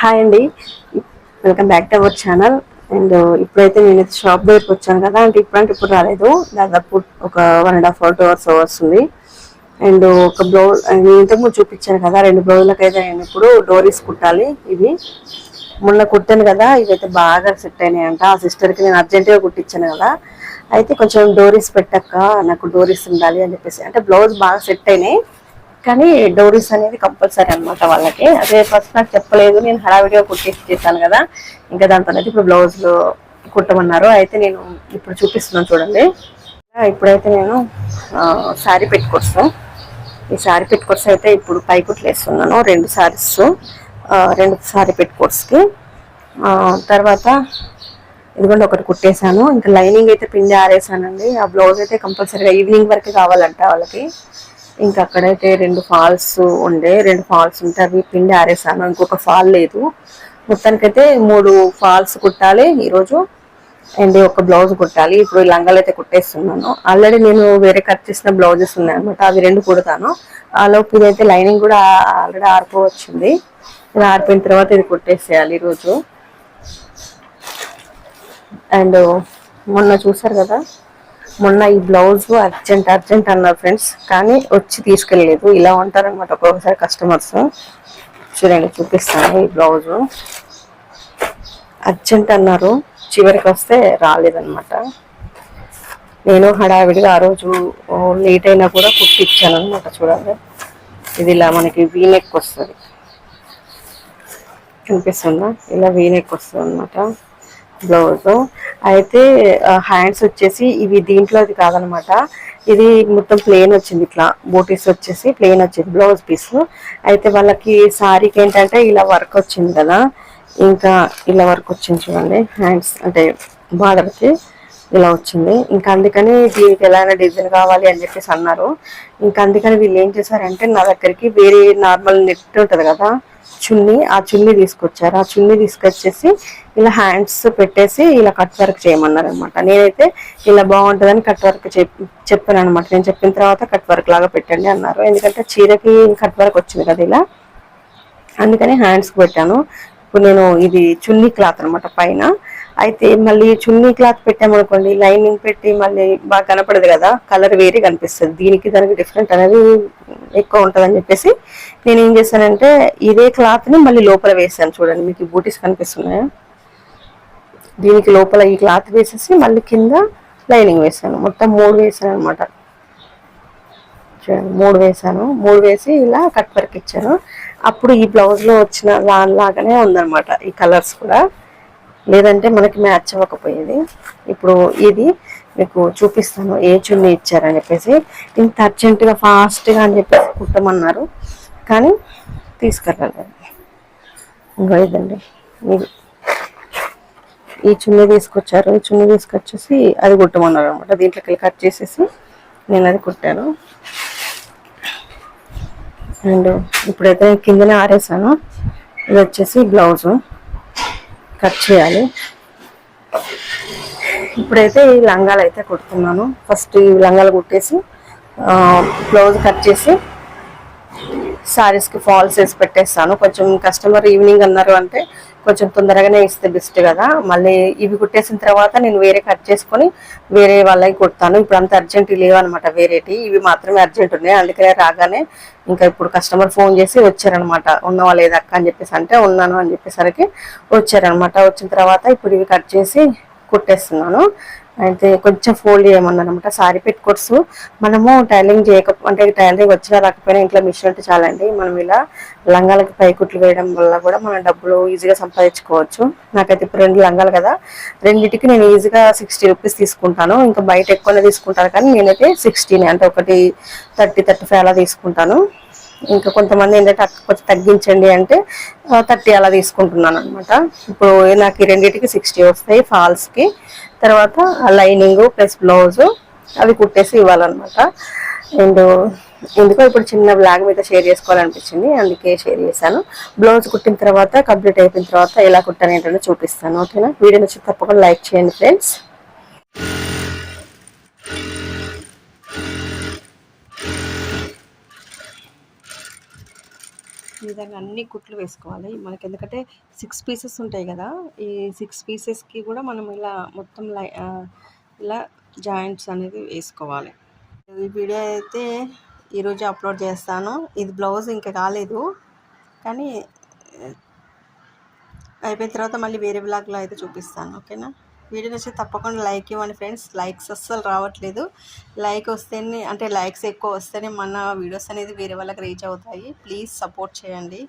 Hi అండి. Welcome back to our channel and ఇప్పుడైతే నేను షాప్ దగ్గరికి వచ్చాను కదా అంటే ఇప్పుడంటే ఇప్పుడు రాలేదు. దాదాపు ఒక one and half two hours వస్తుంది అండ్ ఒక బ్లౌజ్ ఇంతకుముందు చూపించాను కదా రెండు బ్లౌజులకైతే అయితే నేను ఇప్పుడు డోరీస్ కుట్టాలి ఇవి. మొన్న కుట్టాను కదా ఇవైతే బాగా సెట్ అయినాయంట. అంట ఆ సిస్టర్కి నేను అర్జెంటుగా కుట్టించాను కదా. అయితే కొంచెం డోరీస్ పెట్టక్క నాకు డోరీస్ ఉండాలి అని చెప్పేసి. అంటే బ్లౌజ్ బాగా సెట్ అయినాయి. కానీ డోరీస్ అనేది కంపల్సరీ అనమాట వాళ్ళకి. అదే ఫస్ట్ నాకు చెప్పలేదు నేను హడావిడిగా కుట్టేసి చేశాను కదా. ఇంకా దాంతో అయితే ఇప్పుడు బ్లౌజ్లు కుట్టమన్నారు. అయితే నేను ఇప్పుడు చూపిస్తున్నాను చూడండి. ఇప్పుడైతే నేను శారీ పెట్టుకొస్తాను ఈ శారీ పెట్టుకోర్స్ అయితే ఇప్పుడు పైకుట్లు వేస్తున్నాను రెండు శారీస్ రెండు శారీ పెట్టుకోర్స్కి. తర్వాత ఇదిగోండి ఒకటి కుట్టేశాను. ఇంకా లైనింగ్ అయితే పిండి ఆరేసానండి. ఆ బ్లౌజ్ అయితే కంపల్సరీగా ఈవినింగ్ వరకు కావాలంట వాళ్ళకి. ఇంకా అక్కడైతే రెండు ఫాల్స్ ఉండే రెండు ఫాల్స్ ఉంటే అవి పిండి ఆరేసాను. ఇంకొక ఫాల్ లేదు. మొత్తానికైతే మూడు ఫాల్స్ కుట్టాలి. ఈరోజు అండ్ ఒక బ్లౌజ్ కుట్టాలి. ఇప్పుడు లంగాలు అయితే కుట్టేస్తున్నాను. ఆల్రెడీ నేను వేరే కట్ చేసిన బ్లౌజెస్ ఉన్నాయి అనమాట అవి రెండు కుడతాను. ఆలోపు ఇదైతే లైనింగ్ కూడా ఆల్రెడీ ఆరిపోవచ్చింది. ఇది ఆరిపోయిన తర్వాత ఇది కుట్టేసేయాలి ఈరోజు. అండ్ మొన్న చూసారు కదా మొన్న ఈ బ్లౌజ్ అర్జెంట్ అర్జెంట్ అన్నారు ఫ్రెండ్స్. కానీ వచ్చి తీసుకెళ్ళలేదు. ఇలా ఉంటారనమాట ఒక్కొక్కసారి కస్టమర్స్. చూడండి చూపిస్తాను ఈ బ్లౌజ్. అర్జెంట్ అన్నారు. చివరికి వస్తే రాలేదనమాట నేను హడావిడిగా ఆ రోజు లేట్ అయినా కూడా కుట్టిచ్చాను అనమాట చూడండి. ఇది ఇలా మనకి వీనెక్ వస్తుంది. కనిపిస్తుందా? ఇలా వీనెక్ వస్తుంది అనమాట బ్లౌజ్. అయితే హ్యాండ్స్ వచ్చేసి ఇవి దీంట్లో అది కాదనమాట. ఇది మొత్తం ప్లేన్ వచ్చింది ఇట్లా. బోటీస్ వచ్చేసి ప్లెయిన్ వచ్చింది బ్లౌజ్ పీస్. అయితే వాళ్ళకి సారీకి ఏంటంటే ఇలా వర్క్ వచ్చింది కదా. ఇంకా ఇలా వర్క్ వచ్చింది చూడండి. హ్యాండ్స్ అంటే బార్డర్కి ఇలా వచ్చింది. ఇంకా అందుకని దీనికి ఎలాగైనా డిజైన్ కావాలి అని చెప్పేసి అన్నారు. ఇంకా అందుకని వీళ్ళు ఏం చేశారంటే నా దగ్గరికి వేరే నార్మల్ నెట్ ఉంటుంది కదా చున్నీ ఆ చున్నీ తీసుకొచ్చారు. ఆ చున్నీ తీసుకొచ్చేసి ఇలా హ్యాండ్స్ పెట్టేసి ఇలా కట్ వర్క్ చేయమన్నారు అనమాట నేనైతే ఇలా బాగుంటుందని కట్ వర్క్ చెప్పాను అనమాట నేను చెప్పిన తర్వాత కట్ వర్క్ లాగా పెట్టండి అన్నారు. ఎందుకంటే చీరకి కట్ వర్క్ వచ్చింది కదా ఇలా. అందుకని హ్యాండ్స్కి పెట్టాను. ఇప్పుడు నేను ఇది చున్నీ క్లాత్ అనమాట పైన. అయితే మళ్ళీ చున్నీ క్లాత్ పెట్టామనుకోండి లైనింగ్ పెట్టి మళ్ళీ బాగా కనపడదు కదా కలర్ వేరే కనిపిస్తుంది. దీనికి దానికి డిఫరెంట్ అనేది ఎక్కువ ఉంటుందని చెప్పేసి నేను ఏం చేశానంటే ఇదే క్లాత్ని మళ్ళీ లోపల వేసాను చూడండి మీకు బూటీస్ కనిపిస్తున్నాయా? దీనికి లోపల ఈ క్లాత్ వేసేసి మళ్ళీ కింద లైనింగ్ వేసాను మొత్తం మూడు వేసాను అనమాట చూడండి మూడు వేసాను మూడు వేసి ఇలా కట్ వర్క్ ఇచ్చాను. అప్పుడు ఈ బ్లౌజ్లో వచ్చిన లాగానే ఉందన్నమాట ఈ కలర్స్ కూడా. లేదంటే మనకి మ్యాచ్ అవ్వకపోయేది. ఇప్పుడు ఇది మీకు చూపిస్తాను ఏ చున్నీ ఇచ్చారని చెప్పేసి. ఇంత అర్జెంటుగా ఫాస్ట్గా అని చెప్పేసి కుట్టమన్నారు. కానీ తీసుకెళ్ళలేదు ఇంకో ఇదండి. ఇది ఈ చున్నీ తీసుకొచ్చారు. ఈ చున్నీ తీసుకొచ్చేసి అది కుట్టమన్నారు అనమాట దీంట్లోకి కట్ చేసేసి నేను అది కుట్టాను. అండ్ ఇప్పుడైతే కిందనే ఆరేసాను. ఇది వచ్చేసి బ్లౌజు. కట్ చేయాలి. ఇప్పుడైతే ఈ లంగాలు అయితే కుడుతున్నాను. ఫస్ట్ ఈ లంగాలు కుట్టేసి బ్లౌజ్ కట్ చేసి శారీస్కి ఫాల్స్ వేసి పెట్టేస్తాను. కొంచెం కస్టమర్ ఈవినింగ్ అన్నారు అంటే కొంచెం తొందరగానే ఇస్తే బెస్ట్ కదా. మళ్ళీ ఇవి కుట్టేసిన తర్వాత నేను వేరే కట్ చేసుకొని వేరే వాళ్ళకి కుడతాను. ఇప్పుడు అంత అర్జెంట్ లేవు అనమాట వేరేటి. ఇవి మాత్రమే అర్జెంట్ ఉన్నాయి. అందుకనే రాగానే ఇంకా ఇప్పుడు కస్టమర్ ఫోన్ చేసి వచ్చారనమాట ఉన్నవా లేదా అక్క అని చెప్పేసి అంటే ఉన్నాను అని చెప్పేసరికి వచ్చారనమాట వచ్చిన తర్వాత ఇప్పుడు ఇవి కట్ చేసి కుట్టేస్తున్నాను. అయితే కొంచెం ఫోల్డ్ చేయమన్నారు అనమాట సారీ పెట్టుకోట్స్ మనము టైలింగ్ చేయక అంటే టైలింగ్ వచ్చినా రాకపోయినా ఇంట్లో మిషన్ అంటే చాలండి. మనం ఇలా లంగాలకి పైకుట్లు వేయడం వల్ల కూడా మనం డబ్బులు ఈజీగా సంపాదించుకోవచ్చు. నాకైతే ఇప్పుడు రెండు లంగాలు కదా. రెండింటికి నేను ఈజీగా సిక్స్టీ రూపీస్ తీసుకుంటాను. ఇంకా బయట ఎక్కువనే తీసుకుంటాను కానీ నేనైతే సిక్స్టీనే అంటే ఒకటి థర్టీ థర్టీ ఫైవ్ అలా తీసుకుంటాను. ఇంకా కొంతమంది ఏంటంటే కొంచెం తగ్గించండి అంటే థర్టీ అలా తీసుకుంటున్నాను అనమాట ఇప్పుడు నాకు ఈ రెండింటికి సిక్స్టీ వస్తాయి ఫాల్స్కి. తర్వాత లైనింగ్ ప్లస్ బ్లౌజు అవి కుట్టేసి ఇవ్వాలన్నమాట. అండ్ ఎందుకో ఇప్పుడు చిన్న బ్లాగ్ మీద షేర్ చేసుకోవాలనిపించింది అందుకే షేర్ చేశాను. బ్లౌజ్ కుట్టిన తర్వాత కంప్లీట్ అయిపోయిన తర్వాత ఎలా కుట్టాను ఏంటంటే చూపిస్తాను ఓకేనా? వీడియో వచ్చి తప్పకుండా లైక్ చేయండి ఫ్రెండ్స్. ఈ అన్ని కుట్లు వేసుకోవాలి. మనకి ఎందుకంటే సిక్స్ పీసెస్ ఉంటాయి కదా ఈ సిక్స్ పీసెస్కి కూడా మనం ఇలా మొత్తం లై ఇలా జాయింట్స్ అనేది వేసుకోవాలి. ఈ వీడియో అయితే ఈరోజు అప్లోడ్ చేస్తాను. ఇది బ్లౌజ్ ఇంకా కాలేదు కానీ అయిపోయిన తర్వాత మళ్ళీ వేరే బ్లాగ్లో అయితే చూపిస్తాను. ఓకేనా? వీడియో నచ్చితే తప్పకుండా లైక్ ఇవ్వండి ఫ్రెండ్స్. లైక్స్ అస్సలు రావట్లేదు. లైక్ వస్తేనే అంటే లైక్స్ ఎక్కువ వస్తేనే మన వీడియోస్ అనేది వేరే వాళ్ళకి రీచ్ అవుతాయి. ప్లీజ్ సపోర్ట్ చేయండి.